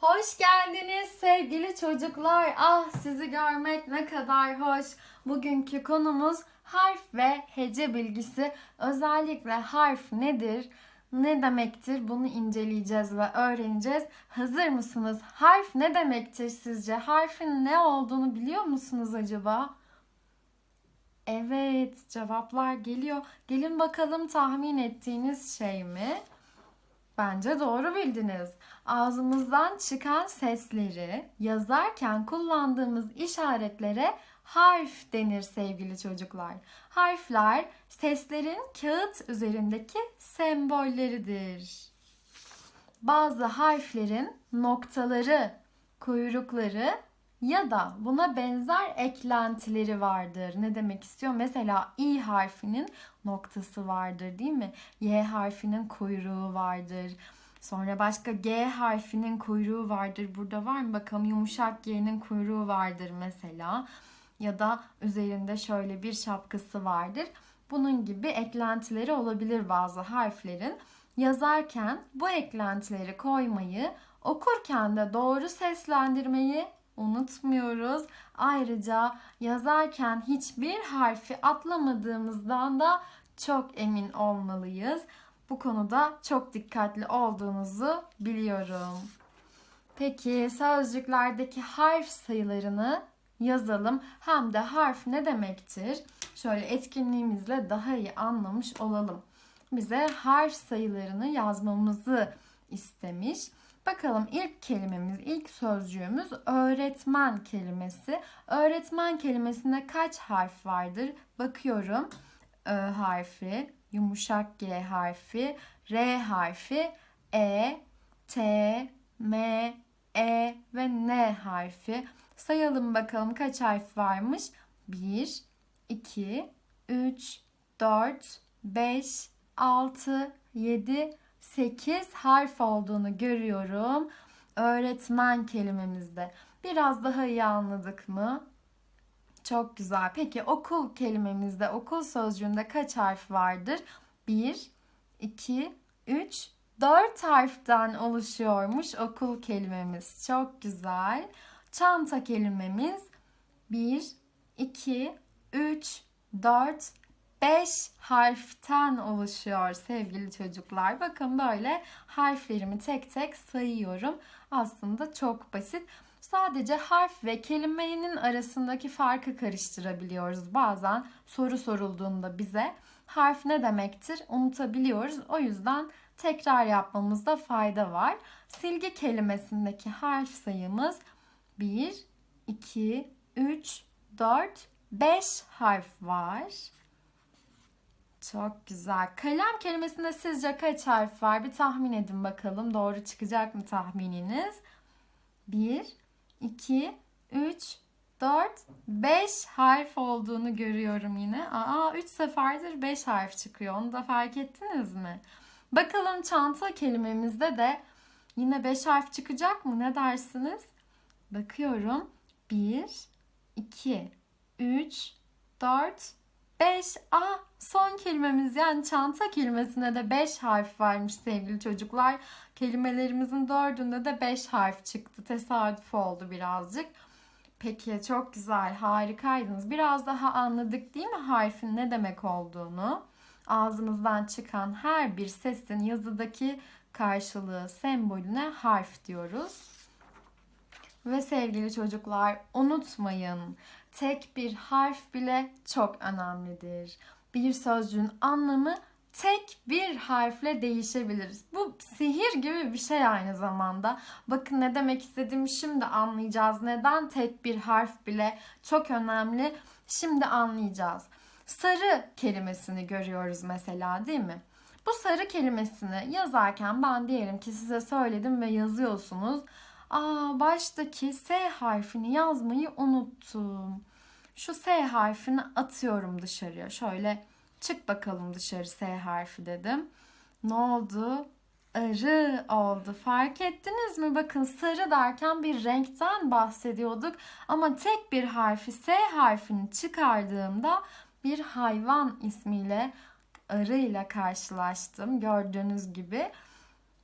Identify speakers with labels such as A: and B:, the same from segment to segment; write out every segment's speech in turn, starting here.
A: Hoş geldiniz sevgili çocuklar. Ah sizi görmek ne kadar hoş. Bugünkü konumuz harf ve hece bilgisi. Özellikle harf nedir? Ne demektir? Bunu inceleyeceğiz ve öğreneceğiz. Hazır mısınız? Harf ne demektir sizce? Harfin ne olduğunu biliyor musunuz acaba? Evet, cevaplar geliyor. Gelin bakalım tahmin ettiğiniz şey mi? Bence doğru bildiniz. Ağzımızdan çıkan sesleri yazarken kullandığımız işaretlere harf denir sevgili çocuklar. Harfler seslerin kağıt üzerindeki sembolleridir. Bazı harflerin noktaları, kuyrukları ya da buna benzer eklentileri vardır. Ne demek istiyor? Mesela i harfinin noktası vardır değil mi? Y harfinin kuyruğu vardır. Sonra başka G harfinin kuyruğu vardır. Burada var mı bakalım yumuşak G'nin kuyruğu vardır mesela. Ya da üzerinde şöyle bir şapkası vardır. Bunun gibi eklentileri olabilir bazı harflerin. Yazarken bu eklentileri koymayı, okurken de doğru seslendirmeyi unutmuyoruz. Ayrıca yazarken hiçbir harfi atlamadığımızdan da çok emin olmalıyız. Bu konuda çok dikkatli olduğunuzu biliyorum. Peki sözcüklerdeki harf sayılarını yazalım. Hem de harf ne demektir? Şöyle etkinliğimizle daha iyi anlamış olalım. Bize harf sayılarını yazmamızı istemiş. Bakalım ilk kelimemiz, ilk sözcüğümüz öğretmen kelimesi. Öğretmen kelimesinde kaç harf vardır? Bakıyorum. Ö harfi, yumuşak G harfi, R harfi, E, T, M, E ve N harfi. Sayalım bakalım kaç harf varmış? 1, 2, 3, 4, 5, 6, 7, 8 harf olduğunu görüyorum. Öğretmen kelimemizde. Biraz daha iyi anladık mı? Çok güzel. Peki okul kelimemizde, okul sözcüğünde kaç harf vardır? 1, 2, 3, 4 harften oluşuyormuş okul kelimemiz. Çok güzel. Çanta kelimemiz 1, 2, 3, 4, 5 harften oluşuyor sevgili çocuklar. Bakın böyle harflerimi tek tek sayıyorum. Aslında çok basit. Sadece harf ve kelimenin arasındaki farkı karıştırabiliyoruz. Bazen soru sorulduğunda bize harf ne demektir unutabiliyoruz. O yüzden tekrar yapmamızda fayda var. Silgi kelimesindeki harf sayımız 1, 2, 3, 4, 5 harf var. Çok güzel. Kalem kelimesinde sizce kaç harf var? Bir tahmin edin bakalım. Doğru çıkacak mı tahmininiz? 1, 2, 3, 4, 5 harf olduğunu görüyorum yine. Aa 3 seferdir 5 harf çıkıyor. Onu da fark ettiniz mi? Bakalım çanta kelimemizde de yine 5 harf çıkacak mı? Ne dersiniz? Bakıyorum. 1, 2, 3, 4, 5. Ah son kelimemiz yani çanta kelimesinde de 5 harf varmış sevgili çocuklar. Kelimelerimizin dördünde de 5 harf çıktı. Tesadüf oldu birazcık. Peki çok güzel harikaydınız. Biraz daha anladık değil mi harfin ne demek olduğunu? Ağzımızdan çıkan her bir sesin yazıdaki karşılığı sembolüne harf diyoruz. Ve sevgili çocuklar unutmayın tek bir harf bile çok önemlidir. Bir sözcüğün anlamı tek bir harfle değişebilir. Bu sihir gibi bir şey aynı zamanda. Bakın ne demek istediğimi şimdi anlayacağız. Neden tek bir harf bile çok önemli? Şimdi anlayacağız. Sarı kelimesini görüyoruz mesela değil mi? Bu sarı kelimesini yazarken ben diyelim ki size söyledim ve yazıyorsunuz. Aa baştaki S harfini yazmayı unuttum. Şu S harfini atıyorum dışarıya. Şöyle çık bakalım dışarı S harfi dedim. Ne oldu? Arı oldu. Fark ettiniz mi? Bakın sarı derken bir renkten bahsediyorduk. Ama tek bir harfi S harfini çıkardığımda bir hayvan ismiyle arı ile karşılaştım. Gördüğünüz gibi.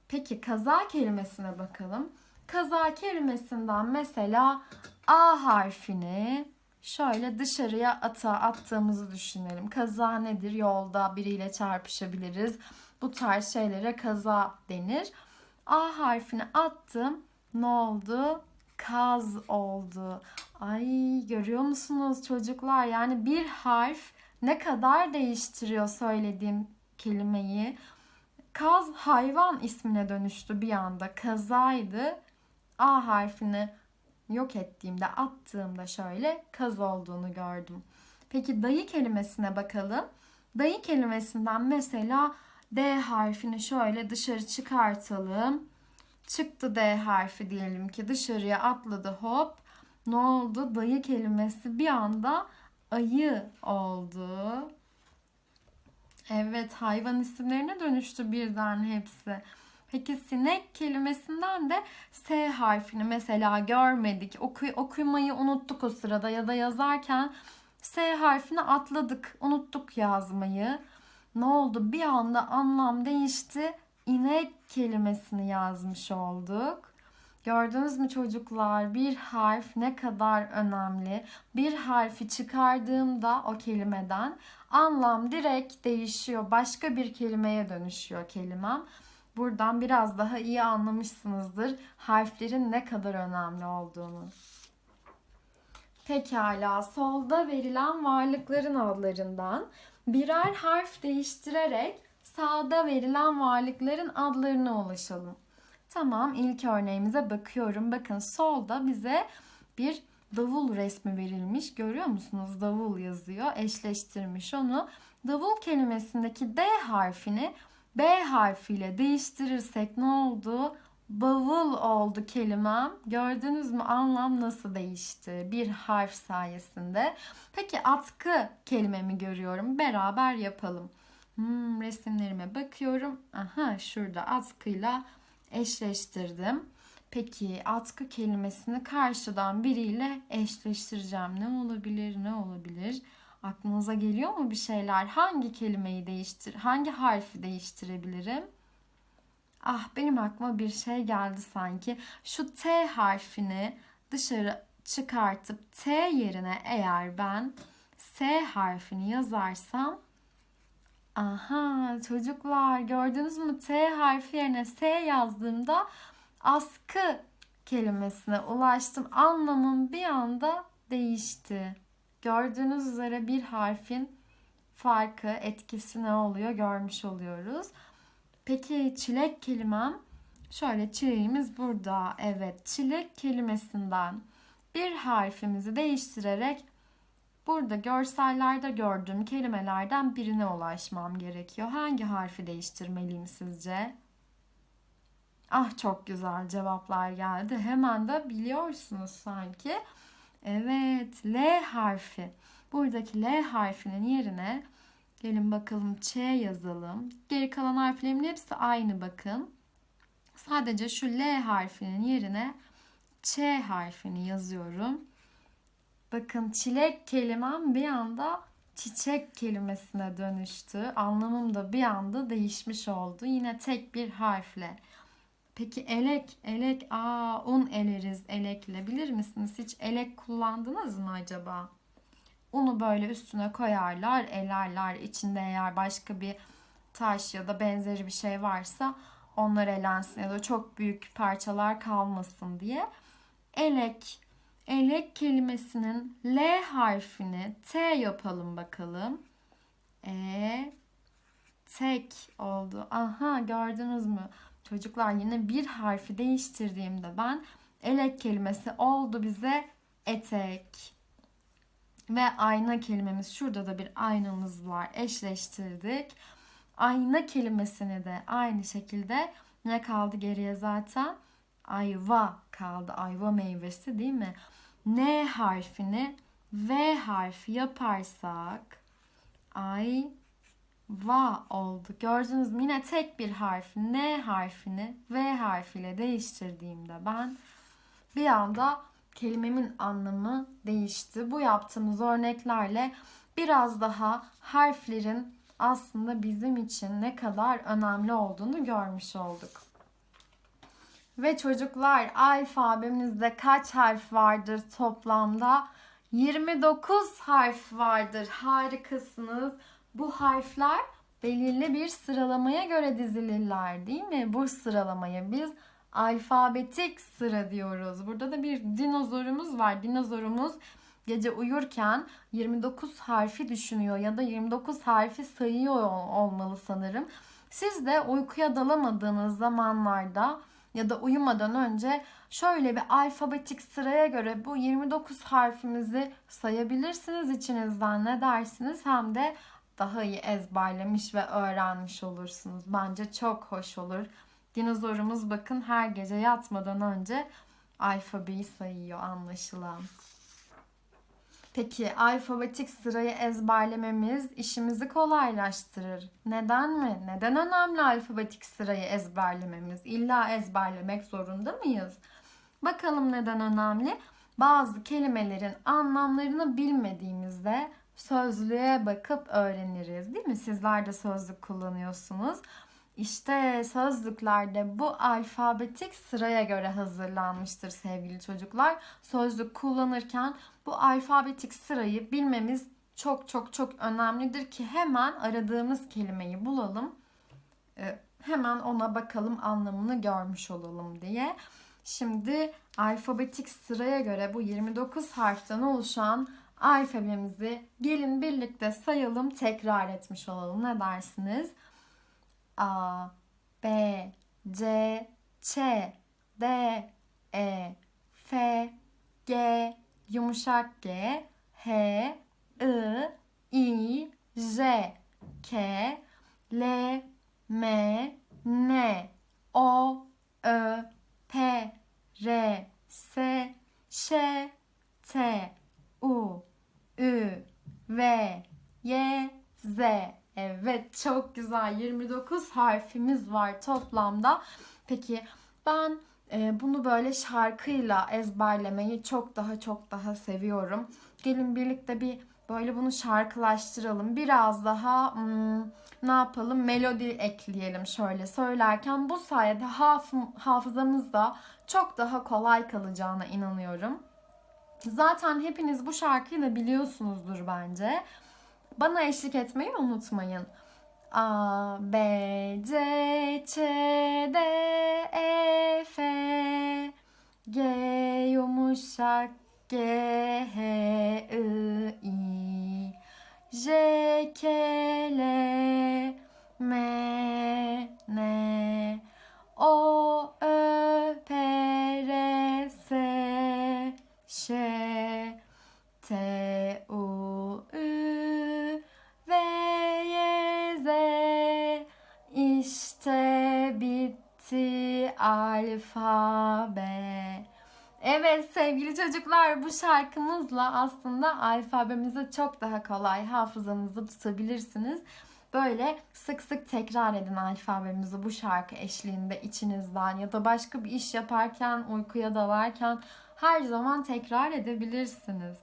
A: Peki kaza kelimesine bakalım. Kaza kelimesinden mesela A harfini şöyle dışarıya ata attığımızı düşünelim. Kaza nedir? Yolda biriyle çarpışabiliriz. Bu tarz şeylere kaza denir. A harfini attım. Ne oldu? Kaz oldu. Ay görüyor musunuz çocuklar? Yani bir harf ne kadar değiştiriyor söylediğim kelimeyi. Kaz hayvan ismine dönüştü bir anda. Kazaydı. A harfini yok ettiğimde, attığımda şöyle kaz olduğunu gördüm. Peki dayı kelimesine bakalım. Dayı kelimesinden mesela D harfini şöyle dışarı çıkartalım. Çıktı D harfi diyelim ki dışarıya atladı hop. Ne oldu? Dayı kelimesi bir anda ayı oldu. Evet hayvan isimlerine dönüştü birden hepsi. Peki sinek kelimesinden de S harfini mesela görmedik. Oku, okumayı unuttuk o sırada ya da yazarken S harfini atladık. Unuttuk yazmayı. Ne oldu? Bir anda anlam değişti. İnek kelimesini yazmış olduk. Gördünüz mü çocuklar? Bir harf ne kadar önemli. Bir harfi çıkardığımda o kelimeden anlam direkt değişiyor. Başka bir kelimeye dönüşüyor kelimem. Buradan biraz daha iyi anlamışsınızdır harflerin ne kadar önemli olduğunu. Pekala, solda verilen varlıkların adlarından birer harf değiştirerek sağda verilen varlıkların adlarına ulaşalım. Tamam, ilk örneğimize bakıyorum. Bakın solda bize bir davul resmi verilmiş. Görüyor musunuz? Davul yazıyor. Eşleştirmiş onu. Davul kelimesindeki D harfini B harfiyle değiştirirsek ne oldu? Bavul oldu kelimem. Gördünüz mü anlam nasıl değişti? Bir harf sayesinde. Peki atkı kelimemi görüyorum. Beraber yapalım. Hmm, resimlerime bakıyorum. Aha şurada atkıyla eşleştirdim. Peki atkı kelimesini karşıdan biriyle eşleştireceğim. Ne olabilir? Ne olabilir? Aklınıza geliyor mu bir şeyler? Hangi kelimeyi değiştir, hangi harfi değiştirebilirim? Ah benim aklıma bir şey geldi sanki. Şu T harfini dışarı çıkartıp T yerine eğer ben S harfini yazarsam Aha çocuklar gördünüz mü T harfi yerine S yazdığımda askı kelimesine ulaştım. Anlamım bir anda değişti. Gördüğünüz üzere bir harfin farkı, etkisi ne oluyor görmüş oluyoruz. Peki çilek kelimem şöyle çileğimiz burada. Evet çilek kelimesinden bir harfimizi değiştirerek burada görsellerde gördüğüm kelimelerden birine ulaşmam gerekiyor. Hangi harfi değiştirmeliyim sizce? Ah çok güzel cevaplar geldi. Hemen de biliyorsunuz sanki. Evet L harfi. Buradaki L harfinin yerine gelin bakalım Ç yazalım. Geri kalan harflerin hepsi aynı bakın. Sadece şu L harfinin yerine Ç harfini yazıyorum. Bakın çilek kelimem bir anda çiçek kelimesine dönüştü. Anlamım da bir anda değişmiş oldu. Yine tek bir harfle. Peki elek, elek, aa un eleriz elekle. Bilir misiniz hiç elek kullandınız mı acaba? Unu böyle üstüne koyarlar, elerler. İçinde eğer başka bir taş ya da benzeri bir şey varsa onlar elensin ya da çok büyük parçalar kalmasın diye. Elek, elek kelimesinin L harfini T yapalım bakalım. E, tek oldu. Aha gördünüz mü? Çocuklar yine bir harfi değiştirdiğimde ben elek kelimesi oldu bize etek. Ve ayna kelimemiz şurada da bir aynamız var. Eşleştirdik. Ayna kelimesini de aynı şekilde ne kaldı geriye zaten? Ayva kaldı. Ayva meyvesi değil mi? N harfini V harfi yaparsak ay va oldu. Gördünüz mü? Yine tek bir harfi N harfini V harfiyle değiştirdiğimde ben bir anda kelimemin anlamı değişti. Bu yaptığımız örneklerle biraz daha harflerin aslında bizim için ne kadar önemli olduğunu görmüş olduk. Ve çocuklar alfabemizde kaç harf vardır toplamda? 29 harf vardır. Harikasınız. Bu harfler belirli bir sıralamaya göre dizilirler değil mi? Bu sıralamaya biz alfabetik sıra diyoruz. Burada da bir dinozorumuz var. Dinozorumuz gece uyurken 29 harfi düşünüyor ya da 29 harfi sayıyor olmalı sanırım. Siz de uykuya dalamadığınız zamanlarda ya da uyumadan önce şöyle bir alfabetik sıraya göre bu 29 harfimizi sayabilirsiniz içinizden ne dersiniz hem de daha iyi ezberlemiş ve öğrenmiş olursunuz. Bence çok hoş olur. Dinozorumuz bakın her gece yatmadan önce alfabeyi sayıyor anlaşılan. Peki alfabetik sırayı ezberlememiz işimizi kolaylaştırır. Neden mi? Neden önemli alfabetik sırayı ezberlememiz? İlla ezberlemek zorunda mıyız? Bakalım neden önemli? Bazı kelimelerin anlamlarını bilmediğimizde sözlüğe bakıp öğreniriz değil mi? Sizler de sözlük kullanıyorsunuz. İşte sözlüklerde bu alfabetik sıraya göre hazırlanmıştır sevgili çocuklar. Sözlük kullanırken bu alfabetik sırayı bilmemiz çok çok çok önemlidir ki hemen aradığımız kelimeyi bulalım. Ee, hemen ona bakalım anlamını görmüş olalım diye. Şimdi alfabetik sıraya göre bu 29 harften oluşan alfabemizi gelin birlikte sayalım, tekrar etmiş olalım. Ne dersiniz? A, B, C, Ç, D, E, F, G, yumuşak G, H, I, I, J, K, L, M, N, O, Ö, P, R, S, Ş, T, U, Ü, V, Y, Z. Evet çok güzel 29 harfimiz var toplamda. Peki ben e, bunu böyle şarkıyla ezberlemeyi çok daha çok daha seviyorum. Gelin birlikte bir böyle bunu şarkılaştıralım. Biraz daha hmm, ne yapalım melodi ekleyelim şöyle söylerken. Bu sayede haf hafızamızda çok daha kolay kalacağına inanıyorum. Zaten hepiniz bu şarkıyı da biliyorsunuzdur bence. Bana eşlik etmeyi unutmayın. A, B, C, Ç, D, E, F, G, yumuşak G, H, I, I, J, K, L, M, N, O, Ö, Ş, T, U, Ü, V, Y, Z. İşte bitti alfabe. Evet sevgili çocuklar bu şarkımızla aslında alfabemizi çok daha kolay hafızanızda tutabilirsiniz. Böyle sık sık tekrar edin alfabemizi bu şarkı eşliğinde içinizden ya da başka bir iş yaparken, uykuya dalarken her zaman tekrar edebilirsiniz.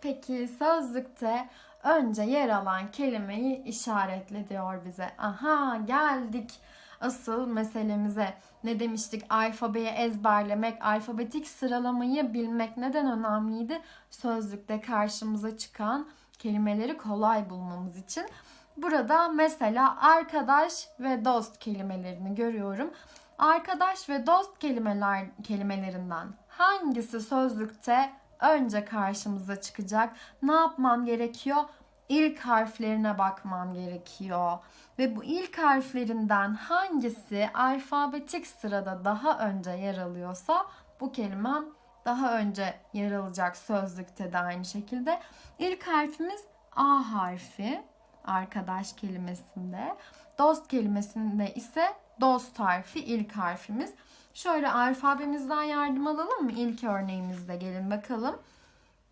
A: Peki sözlükte önce yer alan kelimeyi işaretle diyor bize. Aha geldik asıl meselemize. Ne demiştik? Alfabeyi ezberlemek, alfabetik sıralamayı bilmek neden önemliydi? Sözlükte karşımıza çıkan kelimeleri kolay bulmamız için. Burada mesela arkadaş ve dost kelimelerini görüyorum. Arkadaş ve dost kelimeler kelimelerinden hangisi sözlükte önce karşımıza çıkacak? Ne yapmam gerekiyor? İlk harflerine bakmam gerekiyor. Ve bu ilk harflerinden hangisi alfabetik sırada daha önce yer alıyorsa bu kelimem daha önce yer alacak sözlükte de aynı şekilde. İlk harfimiz A harfi arkadaş kelimesinde. Dost kelimesinde ise dost harfi ilk harfimiz. Şöyle alfabemizden yardım alalım mı? İlk örneğimizde gelin bakalım.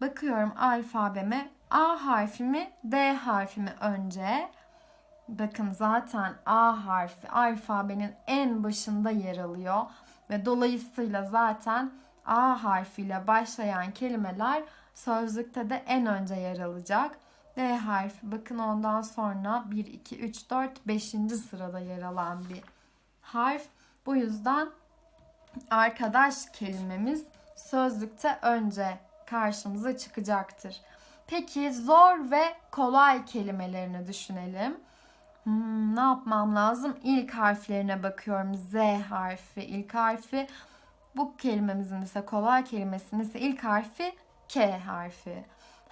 A: Bakıyorum alfabeme A harfimi D harfimi önce. Bakın zaten A harfi alfabenin en başında yer alıyor. Ve dolayısıyla zaten A harfiyle başlayan kelimeler sözlükte de en önce yer alacak. D harfi bakın ondan sonra 1, 2, 3, 4, 5. sırada yer alan bir harf. Bu yüzden arkadaş kelimemiz sözlükte önce karşımıza çıkacaktır. Peki zor ve kolay kelimelerini düşünelim. Hmm, ne yapmam lazım? İlk harflerine bakıyorum. Z harfi ilk harfi. Bu kelimemizin ise kolay kelimesinin ise ilk harfi K harfi.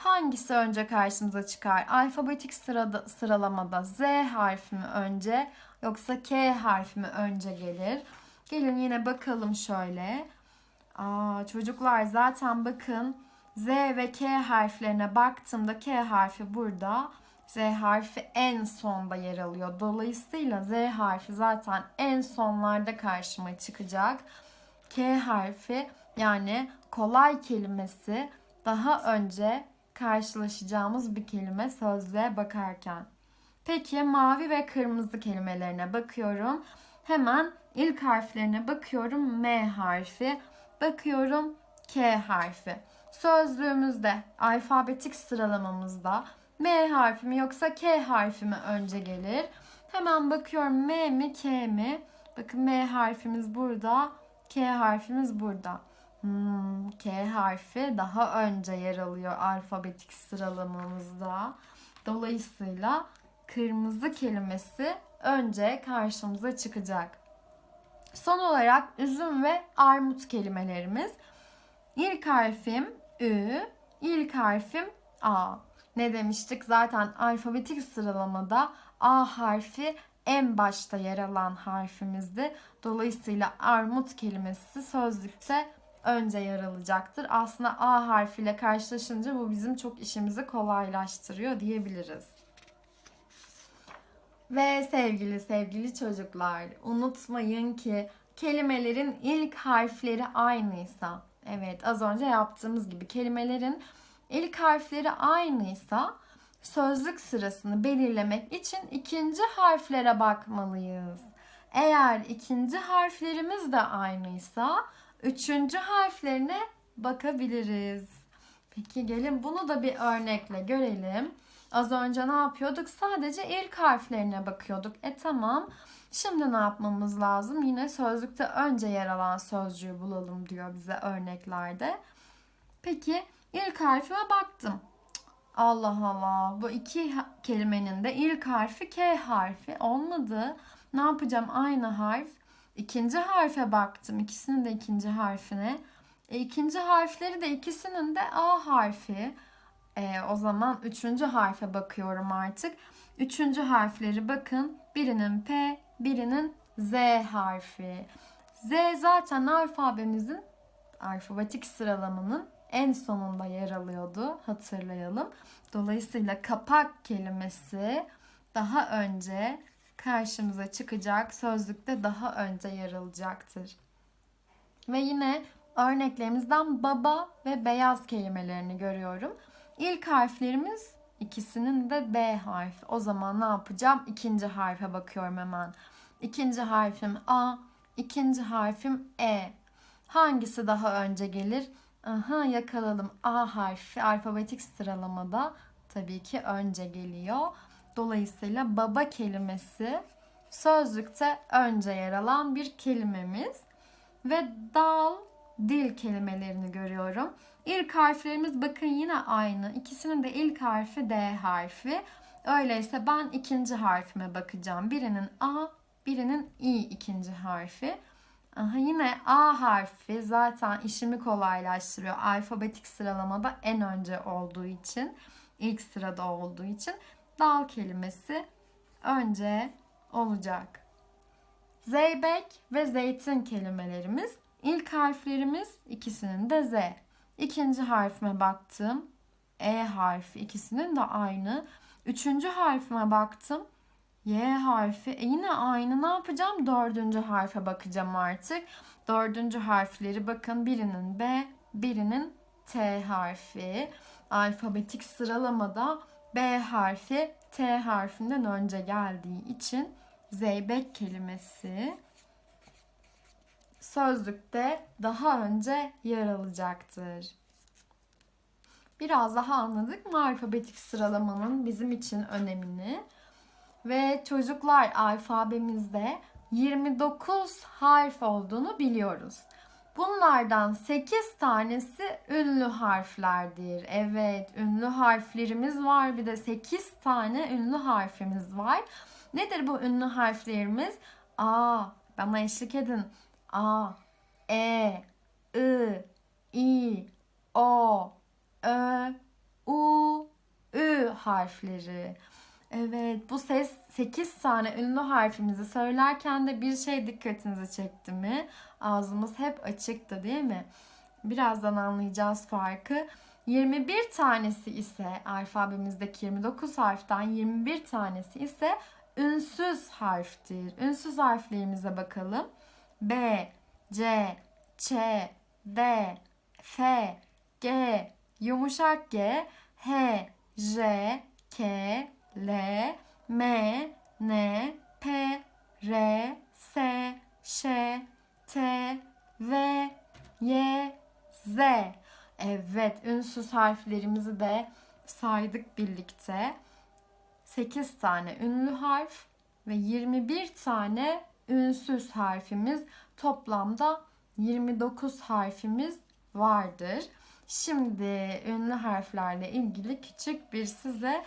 A: Hangisi önce karşımıza çıkar? Alfabetik sırada, sıralamada Z harfi mi önce yoksa K harfi mi önce gelir? Gelin yine bakalım şöyle. Aa, çocuklar zaten bakın Z ve K harflerine baktığımda K harfi burada. Z harfi en sonda yer alıyor. Dolayısıyla Z harfi zaten en sonlarda karşıma çıkacak. K harfi yani kolay kelimesi daha önce karşılaşacağımız bir kelime sözlüğe bakarken. Peki mavi ve kırmızı kelimelerine bakıyorum. Hemen ilk harflerine bakıyorum. M harfi, bakıyorum K harfi. Sözlüğümüzde, alfabetik sıralamamızda M harfi mi yoksa K harfi mi önce gelir? Hemen bakıyorum M mi K mi? Bakın M harfimiz burada, K harfimiz burada. Hmm, K harfi daha önce yer alıyor alfabetik sıralamamızda. Dolayısıyla kırmızı kelimesi önce karşımıza çıkacak. Son olarak üzüm ve armut kelimelerimiz. İlk harfim Ü, ilk harfim A. Ne demiştik? Zaten alfabetik sıralamada A harfi en başta yer alan harfimizdi. Dolayısıyla armut kelimesi sözlükte önce yer alacaktır. Aslında A harfiyle karşılaşınca bu bizim çok işimizi kolaylaştırıyor diyebiliriz. Ve sevgili sevgili çocuklar unutmayın ki kelimelerin ilk harfleri aynıysa evet az önce yaptığımız gibi kelimelerin ilk harfleri aynıysa sözlük sırasını belirlemek için ikinci harflere bakmalıyız. Eğer ikinci harflerimiz de aynıysa üçüncü harflerine bakabiliriz. Peki gelin bunu da bir örnekle görelim. Az önce ne yapıyorduk? Sadece ilk harflerine bakıyorduk. E tamam. Şimdi ne yapmamız lazım? Yine sözlükte önce yer alan sözcüğü bulalım diyor bize örneklerde. Peki ilk harfime baktım. Allah Allah. Bu iki kelimenin de ilk harfi K harfi. Olmadı. Ne yapacağım? Aynı harf. İkinci harfe baktım. İkisinin de ikinci harfine. E, ikinci harfleri de ikisinin de A harfi. E, o zaman üçüncü harfe bakıyorum artık. Üçüncü harfleri bakın. Birinin P, birinin Z harfi. Z zaten alfabemizin alfabetik sıralamanın en sonunda yer alıyordu. Hatırlayalım. Dolayısıyla kapak kelimesi daha önce karşımıza çıkacak. Sözlükte daha önce yer alacaktır. Ve yine örneklerimizden baba ve beyaz kelimelerini görüyorum. İlk harflerimiz ikisinin de B harfi. O zaman ne yapacağım? İkinci harfe bakıyorum hemen. İkinci harfim A, ikinci harfim E. Hangisi daha önce gelir? Aha yakaladım. A harfi alfabetik sıralamada tabii ki önce geliyor. Dolayısıyla baba kelimesi sözlükte önce yer alan bir kelimemiz. Ve dal, dil kelimelerini görüyorum. İlk harflerimiz bakın yine aynı. İkisinin de ilk harfi D harfi. Öyleyse ben ikinci harfime bakacağım. Birinin A, birinin I ikinci harfi. Aha, yine A harfi zaten işimi kolaylaştırıyor. Alfabetik sıralamada en önce olduğu için, ilk sırada olduğu için dal kelimesi önce olacak. Zeybek ve zeytin kelimelerimiz. İlk harflerimiz ikisinin de Z. İkinci harfime baktım. E harfi ikisinin de aynı. Üçüncü harfime baktım. Y harfi. E yine aynı. Ne yapacağım? Dördüncü harfe bakacağım artık. Dördüncü harfleri bakın. Birinin B, birinin T harfi. Alfabetik sıralamada B harfi T harfinden önce geldiği için zeybek kelimesi sözlükte daha önce yer alacaktır. Biraz daha anladık mı alfabetik sıralamanın bizim için önemini? Ve çocuklar alfabemizde 29 harf olduğunu biliyoruz. Bunlardan 8 tanesi ünlü harflerdir. Evet, ünlü harflerimiz var. Bir de 8 tane ünlü harfimiz var. Nedir bu ünlü harflerimiz? A, bana eşlik edin. A, E, I, I, O, Ö, U, Ü harfleri. Evet bu ses 8 tane ünlü harfimizi söylerken de bir şey dikkatinizi çekti mi? Ağzımız hep açıktı değil mi? Birazdan anlayacağız farkı. 21 tanesi ise alfabemizdeki 29 harften 21 tanesi ise ünsüz harftir. Ünsüz harflerimize bakalım. B, C, Ç, D, F, G, yumuşak G, H, J, K, L, M, N, P, R, S, Ş, T, V, Y, Z. Evet, ünsüz harflerimizi de saydık birlikte. 8 tane ünlü harf ve 21 tane ünsüz harfimiz toplamda 29 harfimiz vardır. Şimdi ünlü harflerle ilgili küçük bir size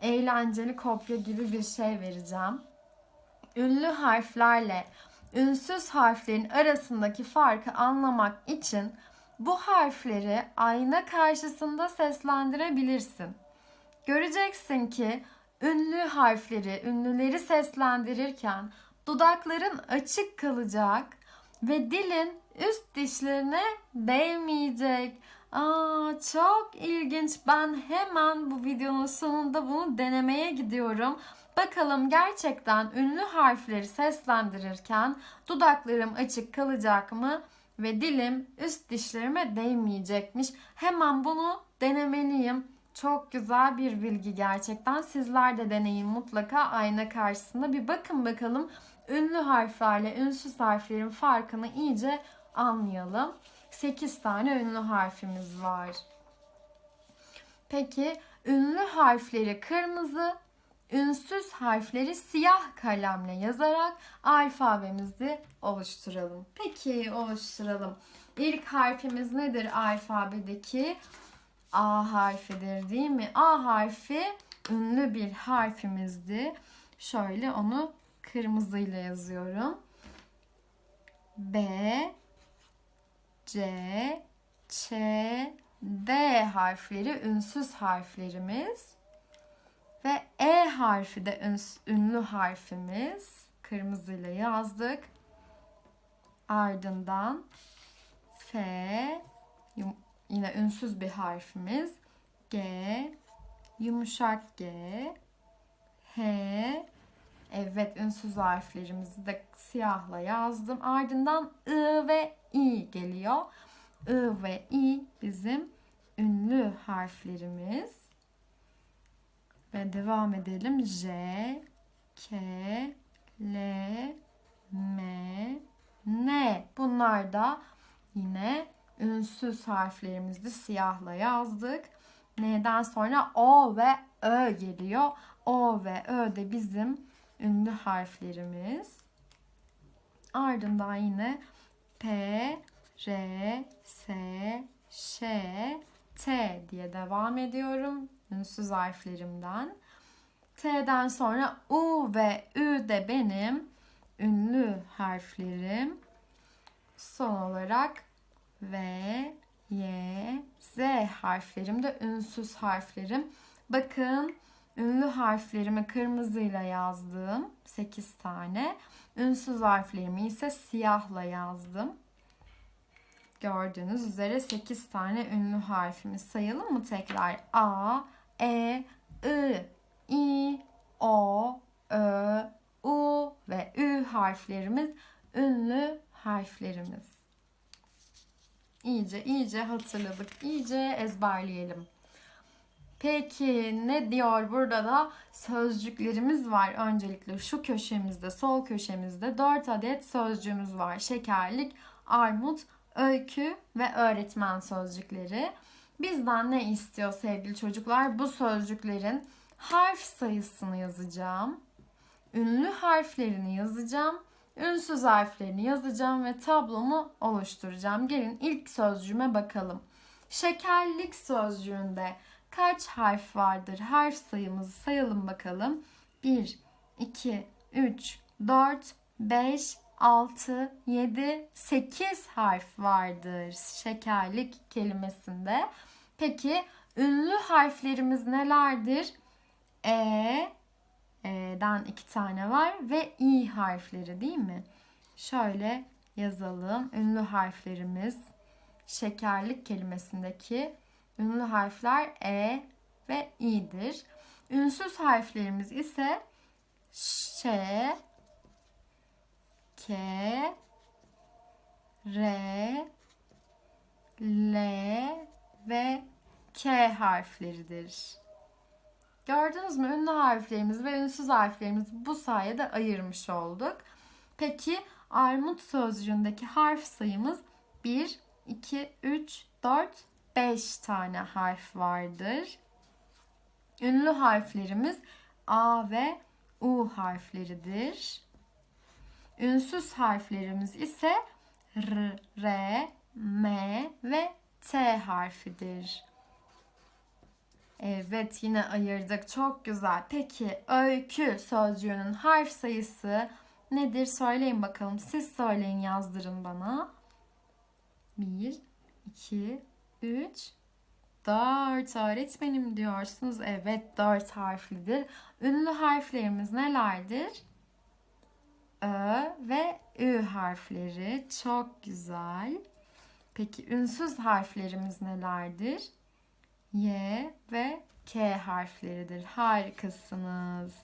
A: eğlenceli kopya gibi bir şey vereceğim. Ünlü harflerle ünsüz harflerin arasındaki farkı anlamak için bu harfleri ayna karşısında seslendirebilirsin. Göreceksin ki ünlü harfleri, ünlüleri seslendirirken dudakların açık kalacak ve dilin üst dişlerine değmeyecek. Aa, çok ilginç. Ben hemen bu videonun sonunda bunu denemeye gidiyorum. Bakalım gerçekten ünlü harfleri seslendirirken dudaklarım açık kalacak mı ve dilim üst dişlerime değmeyecekmiş. Hemen bunu denemeliyim. Çok güzel bir bilgi gerçekten. Sizler de deneyin mutlaka ayna karşısında. Bir bakın bakalım ünlü harflerle ünsüz harflerin farkını iyice anlayalım. 8 tane ünlü harfimiz var. Peki ünlü harfleri kırmızı, ünsüz harfleri siyah kalemle yazarak alfabemizi oluşturalım. Peki oluşturalım. İlk harfimiz nedir alfabedeki? A harfidir değil mi? A harfi ünlü bir harfimizdi. Şöyle onu kırmızıyla yazıyorum. B C, Ç, D harfleri ünsüz harflerimiz. Ve E harfi de ünlü harfimiz. Kırmızıyla yazdık. Ardından F yine ünsüz bir harfimiz. G yumuşak G H Evet ünsüz harflerimizi de siyahla yazdım. Ardından I ve I geliyor. I ve I bizim ünlü harflerimiz. Ve devam edelim. J, K, L, M, N. Bunlar da yine ünsüz harflerimizi siyahla yazdık. N'den sonra O ve Ö geliyor. O ve Ö de bizim ünlü harflerimiz. Ardından yine P, R, S, Ş, T diye devam ediyorum. Ünsüz harflerimden. T'den sonra U ve Ü de benim ünlü harflerim. Son olarak V, Y, Z harflerim de ünsüz harflerim. Bakın ünlü harflerimi kırmızıyla yazdım. 8 tane. Ünsüz harflerimi ise siyahla yazdım. Gördüğünüz üzere 8 tane ünlü harfimiz sayalım mı tekrar? A, E, I, I, O, Ö, U ve Ü harflerimiz ünlü harflerimiz. İyice iyice hatırladık. İyice ezberleyelim. Peki ne diyor burada da sözcüklerimiz var. Öncelikle şu köşemizde, sol köşemizde 4 adet sözcüğümüz var. Şekerlik, armut, öykü ve öğretmen sözcükleri. Bizden ne istiyor sevgili çocuklar? Bu sözcüklerin harf sayısını yazacağım. Ünlü harflerini yazacağım ünsüz harflerini yazacağım ve tablomu oluşturacağım. Gelin ilk sözcüğüme bakalım. Şekerlik sözcüğünde kaç harf vardır? Harf sayımızı sayalım bakalım. 1, 2, 3, 4, 5, 6, 7, 8 harf vardır şekerlik kelimesinde. Peki ünlü harflerimiz nelerdir? E, E'den iki tane var ve İ harfleri değil mi? Şöyle yazalım. Ünlü harflerimiz şekerlik kelimesindeki ünlü harfler E ve İ'dir. Ünsüz harflerimiz ise Ş, K, R, L ve K harfleridir. Gördünüz mü? Ünlü harflerimiz ve ünsüz harflerimizi bu sayede ayırmış olduk. Peki armut sözcüğündeki harf sayımız 1, 2, 3, 4, 5 tane harf vardır. Ünlü harflerimiz A ve U harfleridir. Ünsüz harflerimiz ise R, R, M ve T harfidir. Evet yine ayırdık. Çok güzel. Peki öykü sözcüğünün harf sayısı nedir? Söyleyin bakalım. Siz söyleyin yazdırın bana. 1, 2, 3, 4 öğretmenim diyorsunuz. Evet 4 harflidir. Ünlü harflerimiz nelerdir? Ö ve Ü harfleri. Çok güzel. Peki ünsüz harflerimiz nelerdir? Y ve K harfleridir. Harikasınız.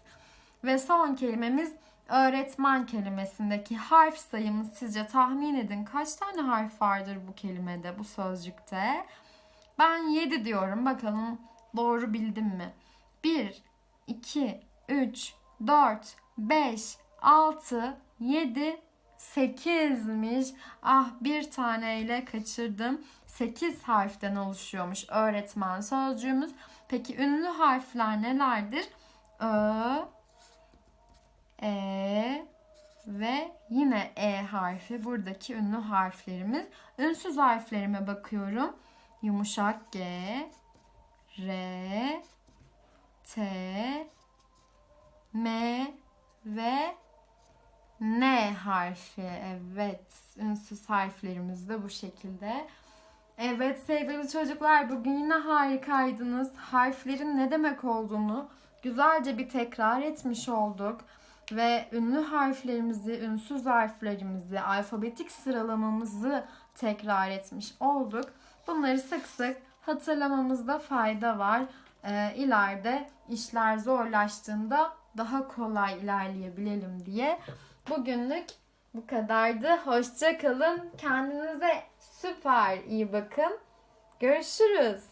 A: Ve son kelimemiz öğretmen kelimesindeki harf sayımız sizce tahmin edin kaç tane harf vardır bu kelimede, bu sözcükte? Ben 7 diyorum. Bakalım doğru bildim mi? 1, 2, 3, 4, 5, 6, 7, 8'miş. Ah bir taneyle kaçırdım. 8 harften oluşuyormuş öğretmen sözcüğümüz. Peki ünlü harfler nelerdir? Ö, E ve yine E harfi buradaki ünlü harflerimiz. Ünsüz harflerime bakıyorum. Yumuşak G, R, T, M ve N harfi. Evet. Ünsüz harflerimiz de bu şekilde. Evet sevgili çocuklar bugün yine harikaydınız. Harflerin ne demek olduğunu güzelce bir tekrar etmiş olduk. Ve ünlü harflerimizi, ünsüz harflerimizi, alfabetik sıralamamızı tekrar etmiş olduk. Bunları sık sık hatırlamamızda fayda var. Ee, ileride işler zorlaştığında daha kolay ilerleyebilelim diye. Bugünlük bu kadardı. Hoşça kalın. Kendinize süper iyi bakın. Görüşürüz.